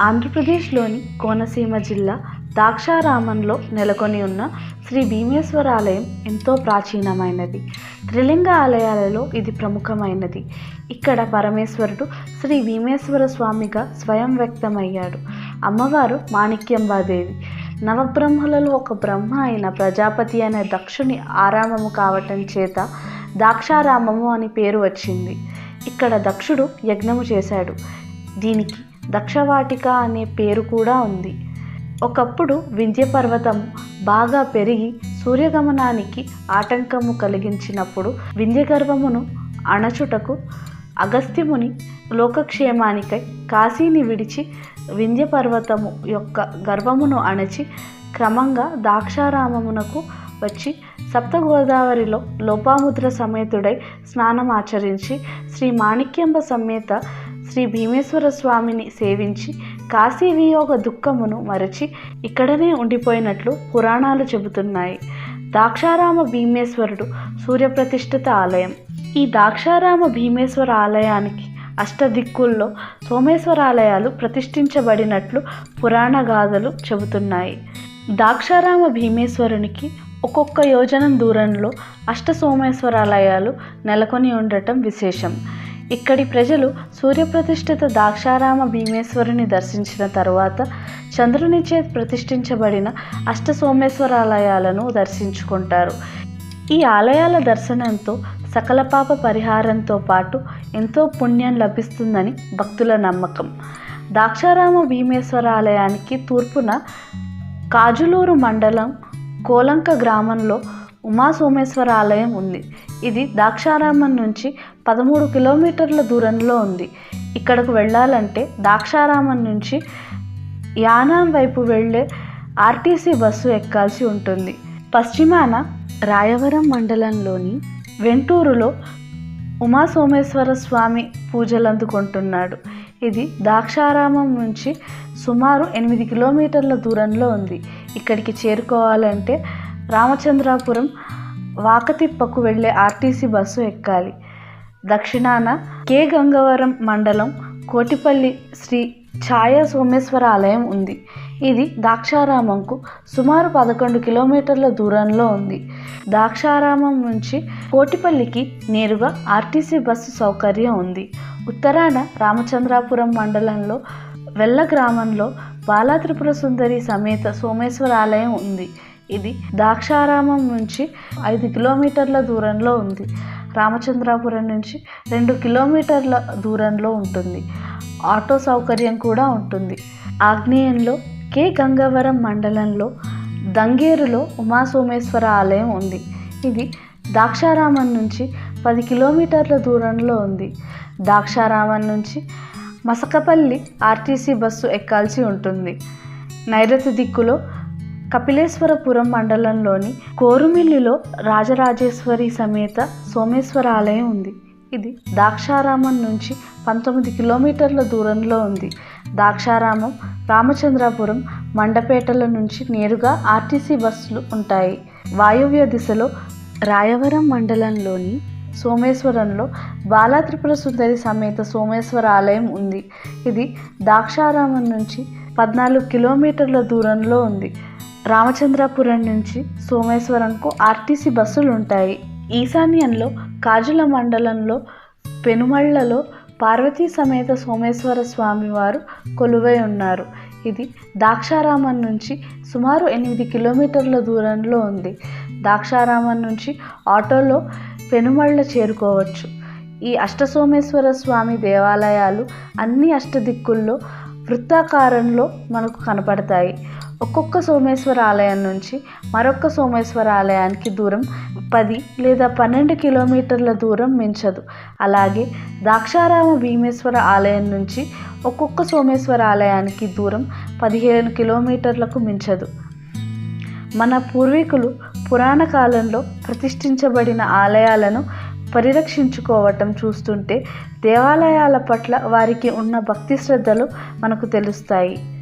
ఆంధ్రప్రదేశ్లోని కోనసీమ జిల్లా ద్రాక్షారామంలో నెలకొని ఉన్న శ్రీ భీమేశ్వర ఆలయం ఎంతో ప్రాచీనమైనది. త్రిలింగ ఆలయాలలో ఇది ప్రముఖమైనది. ఇక్కడ పరమేశ్వరుడు శ్రీ భీమేశ్వర స్వామిగా స్వయం వ్యక్తమయ్యాడు. అమ్మవారు మాణిక్యంబాదేవి నవబ్రహ్మలలో ఒక బ్రహ్మ అయిన ప్రజాపతి అనే దక్షుని ఆరామము కావటం చేత దాక్షారామము అని పేరు వచ్చింది. ఇక్కడ దక్షుడు యజ్ఞము చేశాడు. దీనికి దక్షవాటిక అనే పేరు కూడా ఉంది. ఒకప్పుడు వింధ్య పర్వతం బాగా పెరిగి సూర్యగమనానికి ఆటంకము కలిగించినప్పుడు వింధ్యగర్భమును అణచుటకు అగస్త్యముని లోకక్షేమానికై కాశీని విడిచి వింధ్య పర్వతము యొక్క గర్వమును అణచి క్రమంగా దాక్షారామమునకు వచ్చి సప్తగోదావరిలో లోపాముద్ర సమేతుడై స్నానమాచరించి శ్రీ మాణిక్యంబ సమేత శ్రీ భీమేశ్వర స్వామిని సేవించి కాశీ వియోగ దుఃఖమును మరచి ఇక్కడనే ఉండిపోయినట్లు పురాణాలు చెబుతున్నాయి. దాక్షారామ భీమేశ్వరుడు సూర్యప్రతిష్ఠిత ఆలయం. ఈ దాక్షారామ భీమేశ్వర ఆలయానికి అష్టదిక్కుల్లో సోమేశ్వర ఆలయాలు ప్రతిష్ఠించబడినట్లు పురాణ గాథలు చెబుతున్నాయి. దాక్షారామ భీమేశ్వరునికి ఒక్కొక్క యోజనం దూరంలో అష్ట సోమేశ్వరాలయాలు నెలకొని ఉండటం విశేషం. ఇక్కడి ప్రజలు సూర్యప్రతిష్ఠిత దాక్షారామ భీమేశ్వరుని దర్శించిన తరువాత చంద్రునిచే ప్రతిష్ఠించబడిన అష్ట సోమేశ్వరాలయాలను దర్శించుకుంటారు. ఈ ఆలయాల దర్శనంతో సకల పాప పరిహారంతో పాటు ఎంతో పుణ్యం లభిస్తుందని భక్తుల నమ్మకం. దాక్షారామ భీమేశ్వర ఆలయానికి తూర్పున కాజులూరు మండలం కోలంక గ్రామంలో ఉమా సోమేశ్వర ఆలయం ఉంది. ఇది దాక్షారామం నుంచి పదమూడు కిలోమీటర్ల దూరంలో ఉంది. ఇక్కడకు వెళ్ళాలంటే దాక్షారామం నుంచి యానాం వైపు వెళ్ళే ఆర్టీసీ బస్సు ఎక్కాల్సి ఉంటుంది. పశ్చిమాన రాయవరం మండలంలోని వెంటూరులో ఉమా సోమేశ్వర స్వామి పూజలు అందుకుంటున్నాడు ఇది దాక్షారామం నుంచి సుమారు ఎనిమిది కిలోమీటర్ల దూరంలో ఉంది. ఇక్కడికి చేరుకోవాలంటే రామచంద్రాపురం వాకతిప్పకు వెళ్ళే ఆర్టీసీ బస్సు ఎక్కాలి. దక్షిణాన కే. గంగవరం మండలం కోటిపల్లి శ్రీ ఛాయ సోమేశ్వర ఆలయం ఉంది. ఇది దాక్షారామంకు సుమారు పదకొండు కిలోమీటర్ల దూరంలో ఉంది. దాక్షారామం నుంచి కోటిపల్లికి నేరుగా ఆర్టీసీ బస్సు సౌకర్యం ఉంది. ఉత్తరాన రామచంద్రాపురం మండలంలో వెల్ల గ్రామంలో బాలాత్రిపుర సుందరి సమేత సోమేశ్వర ఆలయం ఉంది. ఇది దాక్షారామం నుంచి ఐదు కిలోమీటర్ల దూరంలో ఉంది. రామచంద్రాపురం నుంచి రెండు కిలోమీటర్ల దూరంలో ఉంటుంది. ఆటో సౌకర్యం కూడా ఉంటుంది. ఆగ్నేయంలో కే. గంగవరం మండలంలో దంగేరులో ఉమాసోమేశ్వర ఆలయం ఉంది. ఇది దాక్షారామం నుంచి పది కిలోమీటర్ల దూరంలో ఉంది. దాక్షారామం నుంచి మసకపల్లి ఆర్టీసీ బస్సు ఎక్కాల్సి ఉంటుంది. నైరుతి దిక్కులో కపిలేశ్వరపురం మండలంలోని కోరుమిల్లిలో రాజరాజేశ్వరి సమేత సోమేశ్వర ఆలయం ఉంది. ఇది దాక్షారామం నుంచి పంతొమ్మిది కిలోమీటర్ల దూరంలో ఉంది. దాక్షారామం రామచంద్రాపురం మండపేటల నుంచి నేరుగా ఆర్టీసీ బస్సులు ఉంటాయి. వాయువ్య దిశలో రాయవరం మండలంలోని సోమేశ్వరంలో బాలాత్రిపుర సుందరి సమేత సోమేశ్వర ఆలయం ఉంది. ఇది దాక్షారామం నుంచి పద్నాలుగు కిలోమీటర్ల దూరంలో ఉంది. రామచంద్రాపురం నుంచి సోమేశ్వరంకు ఆర్టీసీ బస్సులు ఉంటాయి. ఈశాన్యంలో కాజుల మండలంలో పెనుమళ్ళలో పార్వతీ సమేత సోమేశ్వర స్వామి వారు కొలువై ఉన్నారు. ఇది దాక్షారామం నుంచి సుమారు ఎనిమిది కిలోమీటర్ల దూరంలో ఉంది. దాక్షారామం నుంచి ఆటోలో పెనుమళ్ళ చేరుకోవచ్చు. ఈ అష్టసోమేశ్వర స్వామి దేవాలయాలు అన్ని అష్టదిక్కుల్లో వృత్తాకారంలో మనకు కనపడతాయి. ఒక్కొక్క సోమేశ్వర ఆలయం నుంచి మరొక సోమేశ్వర ఆలయానికి దూరం పది లేదా పన్నెండు కిలోమీటర్ల దూరం మించదు. అలాగే దాక్షారామ భీమేశ్వర ఆలయం నుంచి ఒక్కొక్క సోమేశ్వర ఆలయానికి దూరం పదిహేను కిలోమీటర్లకు మించదు. మన పూర్వీకులు పురాణ కాలంలో ప్రతిష్ఠించబడిన ఆలయాలను పరిరక్షించుకోవటం చూస్తుంటే దేవాలయాల పట్ల వారికి ఉన్న భక్తి శ్రద్ధలు మనకు తెలుస్తాయి.